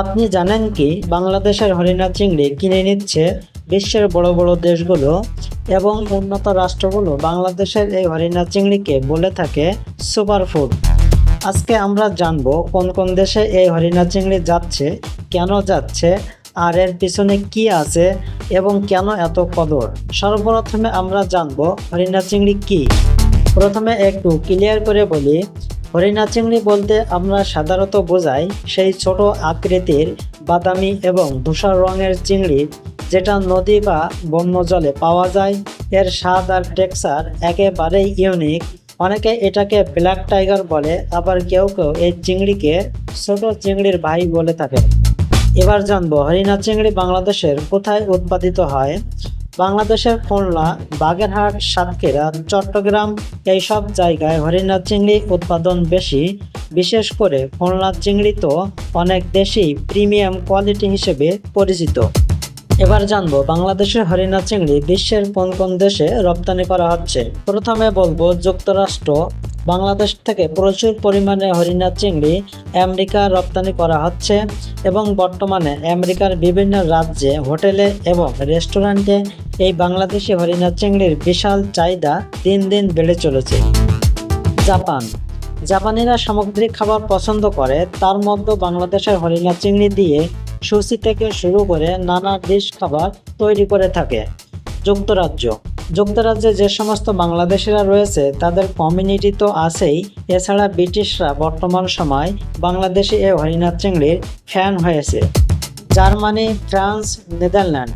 আপনি জানেন কি? বাংলাদেশের হরিণা চিংড়ি কিনে নিচ্ছে বিশ্বের বড় বড় দেশগুলো এবং উন্নত রাষ্ট্রগুলো বাংলাদেশের এই হরিণা চিংড়িকে বলে থাকে সুপার ফুড আজকে আমরা জানব কোন কোন দেশে এই হরিণা চিংড়ি যাচ্ছে, কেন যাচ্ছে, আর এর পিছনে কি আছে এবং কেন এত কদর। সর্বপ্রথমে আমরা জানব হরিণা চিংড়ি কি। প্রথমে একটু ক্লিয়ার করে বলি হরিণা চিংড়ি বলতে আমরা সাধারণত বোঝাই সেই ছোট আকৃতির বাদামি এবং ধূসর রঙের চিংড়ি, যেটা নদী বা বন্য জলে পাওয়া যায়। এর স্বাদ আর টেক্সচার একেবারেই ইউনিক। অনেকে এটাকে ব্ল্যাক টাইগার বলে, আবার কেউ কেউ এই চিংড়িকে ছোট চিংড়ির ভাই বলে থাকে এবার জানব হরিণা চিংড়ি বাংলাদেশের কোথায় উৎপাদিত হয়? বাংলাদেশের খুলনা, বাগেরহাট, সাতক্ষীরা, চট্টগ্রাম এইসব জায়গায় হরিণা চিংড়ি উৎপাদন বেশি। বিশেষ করে খুলনা চিংড়ি তো অনেক দেশেই প্রিমিয়াম কোয়ালিটি হিসেবে পরিচিত। এবার জানব বাংলাদেশের হরিণা চিংড়ি বিশ্বের কোন কোন দেশে রপ্তানি করা হচ্ছে। প্রথমে বলব যুক্তরাষ্ট্র। বাংলাদেশ থেকে প্রচুর পরিমাণে হরিণা চিংড়ি আমেরিকা রপ্তানি করা হচ্ছে এবং বর্তমানে আমেরিকার বিভিন্ন রাজ্যে, হোটেলে এবং রেস্টুরেন্টে এই বাংলাদেশি হরিণা চিংড়ির বিশাল চাহিদা দিন দিন বেড়ে চলেছে। জাপান। জাপানিরা সামুদ্রিক খাবার পছন্দ করে, তার মধ্যে বাংলাদেশের হরিণা চিংড়ি দিয়ে সুশি থেকে শুরু করে নানা ডিশ খাবার তৈরি করে থাকে। যুক্তরাজ্য। যুক্তরাজ্যে যে সমস্ত বাংলাদেশিরা রয়েছে, তাদের কমিউনিটি তো আছেই। এছাড়া ব্রিটিশরা বর্তমান সময় বাংলাদেশি এই হরিণা চিংড়ির ফ্যান হয়েছে। জার্মানি, ফ্রান্স, নেদারল্যান্ড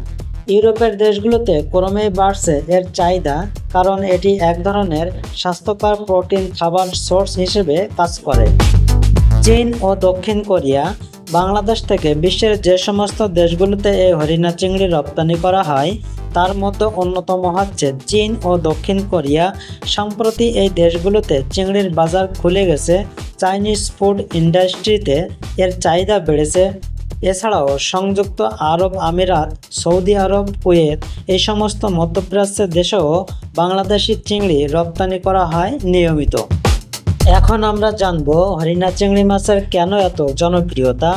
ইউরোপের দেশগুলোতে ক্রমেই বাড়ছে এর চাহিদা, কারণ এটি এক ধরনের স্বাস্থ্যকর প্রোটিন খাবার সোর্স হিসেবে কাজ করে। চীন ও দক্ষিণ কোরিয়া বাংলাদেশ থেকে বিশ্বের যে সমস্ত দেশগুলোতে এই হরিণা চিংড়ি রপ্তানি করা হয় তার মধ্যে অন্যতম হচ্ছে চীন ও দক্ষিণ কোরিয়া। সম্প্রতি এই দেশগুলোতে চিংড়ির বাজার খুলে গেছে। চাইনিজ ফুড ইন্ডাস্ট্রিতে এর চাহিদা বেড়েছে। এছাড়াও সংযুক্ত আরব আমিরাত, সৌদি আরব, কুয়েত এই সমস্ত মধ্যপ্রাচ্যের দেশেও বাংলাদেশি চিংড়ি রপ্তানি করা হয় নিয়মিত। এখন আমরা জানব হরিণা চিংড়ি মাছের কেন এত জনপ্রিয়তা?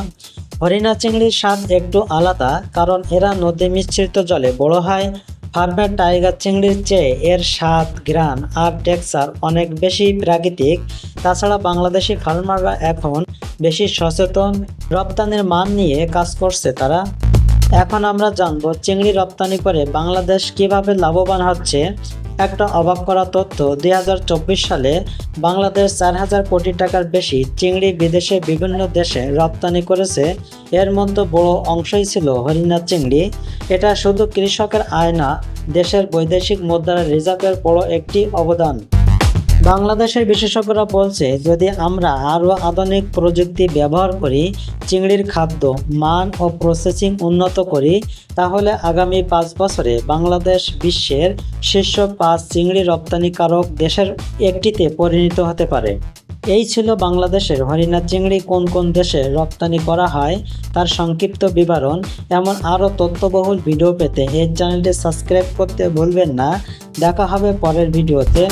হরিণা চিংড়ির স্বাদ একটু আলাদা, কারণ এরা নদী মিশ্রিত জলে বড় হয়। ফার্মের টাইগার চিংড়ির চেয়ে এর স্বাদ গ্রান আর টেক্সার অনেক বেশি প্রাকৃতিক। তাছাড়া বাংলাদেশি ফার্মাররা এখন বেশি সচেতন, রপ্তানির মান নিয়ে কাজ করছে তারা। এখন আমরা জানব চিংড়ি রপ্তানি করে বাংলাদেশ কীভাবে লাভবান হচ্ছে। একটা অবাক করা তথ্য, দুই হাজার চব্বিশ সালে বাংলাদেশ চার হাজার কোটি টাকার বেশি চিংড়ি বিদেশে বিভিন্ন দেশে রপ্তানি করেছে। এর মধ্যে বড় অংশই ছিল হরিণা চিংড়ি। এটা শুধু কৃষকের আয় না, দেশের বৈদেশিক মুদ্রার রিজার্ভের বড় একটি অবদান। বাংলাদেশের বিশেষজ্ঞরা বলছে, যদি আমরা আরও আধুনিক প্রযুক্তি ব্যবহার করি, চিংড়ির খাদ্য, মান ও প্রসেসিং উন্নত করি, তাহলে আগামী পাঁচ বছরে বাংলাদেশ বিশ্বের শীর্ষ পাঁচ চিংড়ি রপ্তানিকারক দেশের একটিতে পরিণত হতে পারে। এই ছিল বাংলাদেশের হরিণা চিংড়ি কোন কোন দেশে রপ্তানি করা হয়, তার সংক্ষিপ্ত বিবরণ। এমন আরও তথ্যবহুল ভিডিও পেতে এই চ্যানেলটি সাবস্ক্রাইব করতে ভুলবেন না। দেখা হবে পরের ভিডিওতে।